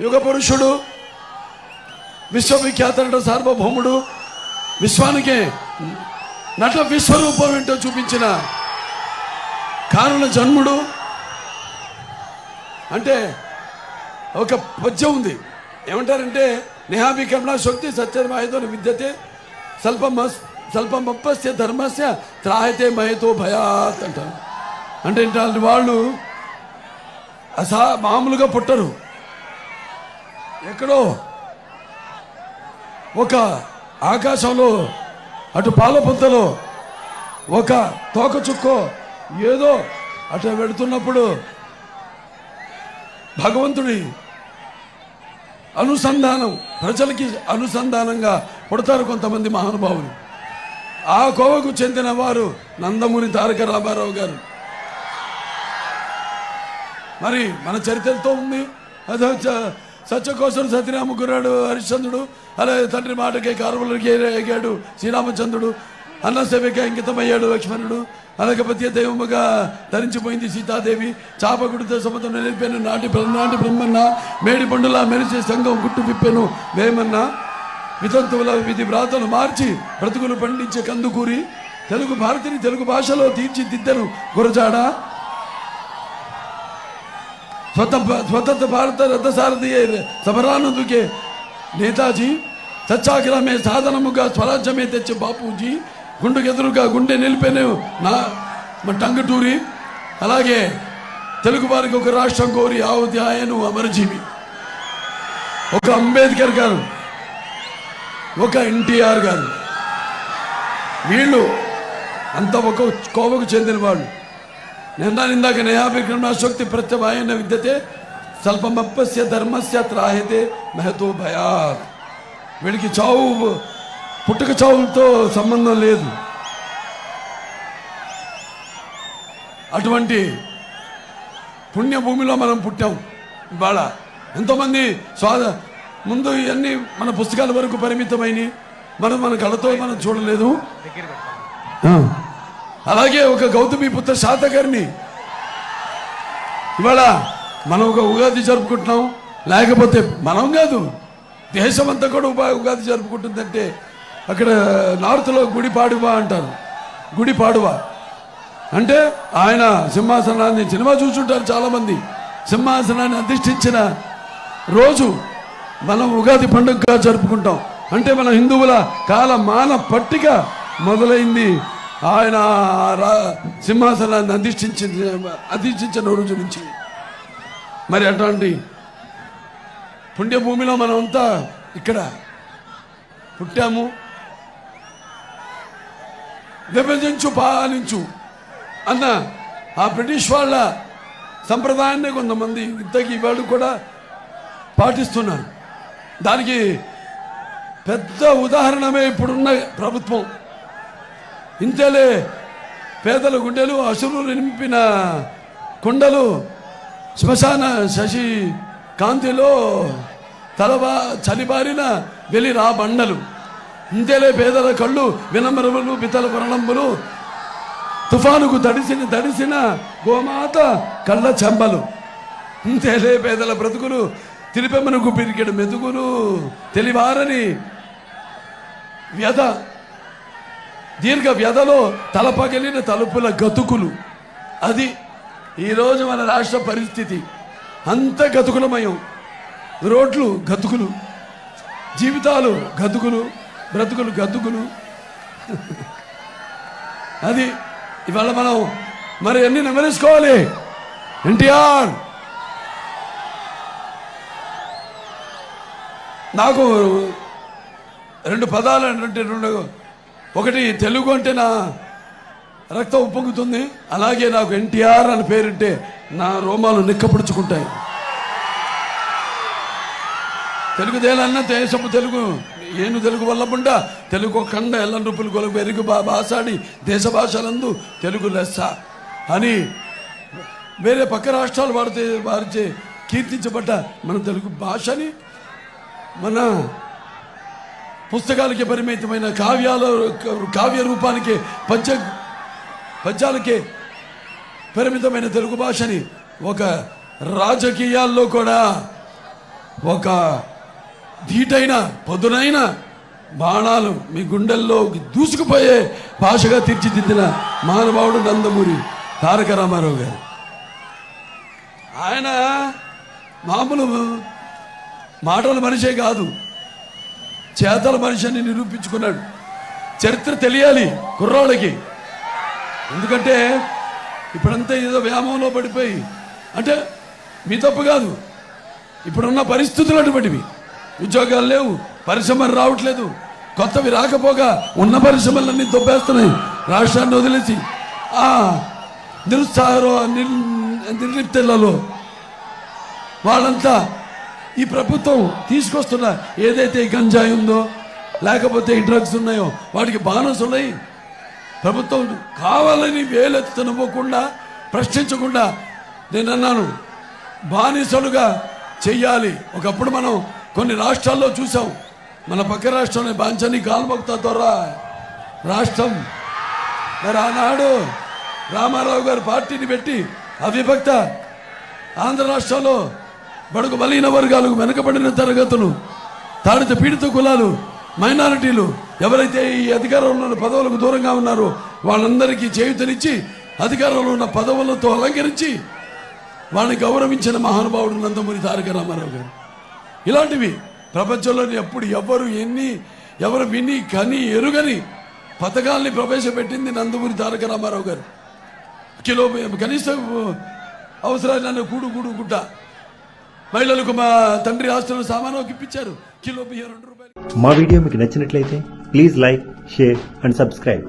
యుగ పురుషుడు విశ్వవిఖ్యాత సార్వభౌముడు విశ్వానికే నట విశ్వరూపం ఏంటో చూపించిన కారణ జన్ముడు. అంటే ఒక పద్యం ఉంది. ఏమంటారంటే నిహాభి కమలా శక్తి సత్యమాయతో విద్యతే స్వల్పం స్వల్పమప్పస్య ధర్మస్య త్రాహతే మహతో భయాత్ అంటారు. అంటే ఇట్లాంటి వాళ్ళు అసా మామూలుగా పుట్టరు. ఎక్కడో? ఒక ఆకాశంలో అటు పాలపుంతలో ఒక తోక చుక్కో ఏదో అటు వెళుతున్నప్పుడు భగవంతుడి అనుసంధానం ప్రజలకి అనుసంధానంగా పుడతారు కొంతమంది మహానుభావులు. ఆ కోవకు చెందిన వారు నందమూరి తారక రామారావు గారు. మరి మన చరిత్రతో ఉంది. అదే చ- సత్యకోసం సత్యరామ హరిశ్చంద్రుడు అలాగే తండ్రి మాటకే కారువులకి ఎగాడు శ్రీరామచంద్రుడు అన్న సేవకి అంకితమయ్యాడు లక్ష్మణుడు అలాగే పత్య దైవముగా ధరించిపోయింది సీతాదేవి చాపగుడితో సముద్రం నిలిపాను నాటి నాటి బ్రహ్మన్న మేడి పండులా మెరిసే సంఘం గుట్టు విప్పాను వేమన్న వితంతువుల విధి వ్రాతలు మార్చి బ్రతుకులు పండించే కందుకూరి తెలుగు భారతిని తెలుగు భాషలో తీర్చిదిద్దను గురజాడ. स्वतंत्र स्वतंत्र भारत रथ सारथी సమరానందుకే నేతాజీ సత్యాగ్రహమే సాధనముగా స్వరాజ్యమే తెచ్చే బాపూజీ గుండెకెదురుగా గుండె నిలిపెను నా మన టంగటూరి అలాగే తెలుగు వారికి ఒక రాష్ట్రం కోరి ఆవుతి ఆయను అమరజీవి ఒక అంబేద్కర్ గారు ఒక ఎన్టీఆర్ గారు వీళ్ళు అంత ఒక కోవకు చెందిన వాళ్ళు నిన్న ఇందాక నయాభిక్రమ శక్తి ప్రత్యవాయన విద్యతే స్వల్పమప్పస్య ధర్మస్య త్రాహితే మహతో భయాత్. వీడికి చావు పుట్టుక చావులతో సంబంధం లేదు. అటువంటి పుణ్యభూమిలో మనం పుట్టాం. ఇవాళ ఎంతోమంది స్వాద ముందు ఇవన్నీ మన పుస్తకాల వరకు పరిమితమైన మనం మన కళతో మనం చూడలేదు. అలాగే ఒక గౌతమి పుత్ర శాతకర్ణి. ఇవాళ మనం ఒక ఉగాది జరుపుకుంటున్నాం. లేకపోతే మనం కాదు దేశం అంతా కూడా ఉగాది జరుపుకుంటుందంటే అక్కడ నార్త్లో గుడి పాడువా అంటారు. గుడి పాడువా అంటే ఆయన సింహాసనాన్ని సినిమా చూసుంటారు చాలామంది. సింహాసనాన్ని అధిష్ఠించిన రోజు మనం ఉగాది పండుగగా జరుపుకుంటాం. అంటే మన హిందువుల కాల మాన పట్టిక మొదలైంది. ఆయన రా సింహాసనాన్ని అధిష్ఠించిన అధిష్ఠించిన రోజు నుంచి. మరి అట్లాంటి పుణ్యభూమిలో మనం అంతా ఇక్కడ పుట్టాము. విభజించు పాలించు అన్న ఆ బ్రిటిష్ వాళ్ళ సంప్రదాయాన్ని కొంతమంది ఇంతకీ వాళ్ళు కూడా పాటిస్తున్నారు. దానికి పెద్ద ఉదాహరణమే ఇప్పుడున్న ప్రభుత్వం. ఇంతేలే పేదల గుండెలు అసురులు నింపిన కుండలు శ్మశాన శశి కాంతిలో తలబా చలిబారిన వెలి రా బండలు. ఇంతేలే పేదల కళ్ళు వినమరములు పితల వరణంబులు తుఫానుకు తడిసిన తడిసిన గోమాత కళ్ళ చెంబలు. ఇంతేలే పేదల బ్రతుకులు తిరిపెమ్మనకు పిరికెడు మెతుకులు తెలివారని వ్యధ దీర్ఘ వ్యధలో తలపగిలిన తలుపుల గతుకులు. అది ఈరోజు మన రాష్ట్ర పరిస్థితి. అంత గతుకులమయం. రోడ్లు గతుకులు. జీవితాలు గతుకులు. బ్రతుకులు గతుకులు. అది ఇవాళ మనం మరి ఎన్ని నెమరేసుకోవాలి ఎన్టీఆర్! నాకు రెండు పదాలు అంటే రెండు ఒకటి తెలుగు అంటే నా రక్తం ఉప్పొంగుతుంది అలాగే నాకు ఎన్టీఆర్ అని పేరుంటే నా రోమాలు నిక్కపడుచుకుంటాయి తెలుగు దేలన్న తెలుగు ఏను తెలుగు వల్లబుండ తెలుగు కండ ఎల్లం రూపులు కొలుగు ఎరుగు బా బాసాడి దేశ భాషలందు తెలుగు లెస్స. అని వేరే పక్క రాష్ట్రాలు వాడితే వారిచే కీర్తించబడ్డ మన తెలుగు భాషని మన పుస్తకాలకి పరిమితమైన కావ్యాల కావ్య రూపానికి పద్య పద్యాలకి పరిమితమైన తెలుగు భాషని ఒక రాజకీయాల్లో కూడా ఒక ధీటైన పదునైన బాణాలు మీ గుండెల్లో దూసుకుపోయే భాషగా తీర్చిదిద్దిన మహానుభావుడు నందమూరి తారక రామారావు గారు. ఆయన మామూలు మాటల మనిషే కాదు. చేతల మనిషి అని నిరూపించుకున్నాడు. చరిత్ర తెలియాలి కుర్రాళ్ళకి. ఎందుకంటే ఇప్పుడంతా ఏదో వ్యామోహంలో పడిపోయి అంటే మీ తప్పు కాదు. ఇప్పుడున్న పరిస్థితులు అటువంటివి. ఉద్యోగాలు లేవు పరిశ్రమలు రావట్లేదు. కొత్తవి రాకపోగా ఉన్న పరిశ్రమలన్నీ దొబ్బేస్తున్నాయి. రాష్ట్రాన్ని వదిలేసి. ఆ నిరుత్సాహ నిర్లిప్తలలో వాళ్ళంతా ఈ ప్రభుత్వం తీసుకొస్తున్న ఏదైతే గంజాయి ఉందో లేకపోతే ఈ డ్రగ్స్ ఉన్నాయో వాటికి బానస్ ఉన్నాయి. ప్రభుత్వం కావాలని వేలెత్తనివ్వకుండా ప్రశ్నించకుండా నేను అన్నాను బానిసలుగా చెయ్యాలి. ఒకప్పుడు మనం కొన్ని రాష్ట్రాల్లో చూసాం మన పక్క రాష్ట్రంలో బాంచని కాల్మక్త ద్వారా రాష్ట్రం. మరి ఆనాడు రామారావు గారు పార్టీని పెట్టి అవిభక్త ఆంధ్ర రాష్ట్రంలో బడుగు బలహీన వర్గాలకు వెనుకబడిన తరగతులు తాడిత పీడిత కులాలు మైనారిటీలు ఎవరైతే ఈ అధికారంలో ఉన్న పదవులకు దూరంగా ఉన్నారో వాళ్ళందరికీ చేయుతనిచ్చి అధికారంలో ఉన్న పదవులతో అలంకరించి వాళ్ళని గౌరవించిన మహానుభావుడు నందమూరి తారక రామారావు గారు. ఇలాంటివి ప్రపంచంలోని ఎప్పుడు ఎవరు ఎన్ని ఎవరు విని కని ఎరుగని పథకాల్ని ప్రవేశపెట్టింది నందమూరి తారక రామారావు గారు. కిలో కనీస అవసరాలు నన్ను కూడు కూడు గుడ్డ మహిళలకు మా తండ్రి ఆస్తులు సామాను ఇప్పించారు. కిలో బియ్యం రెండు రూపాయలు. మా వీడియో మీకు నచ్చినట్లయితే please like share and subscribe.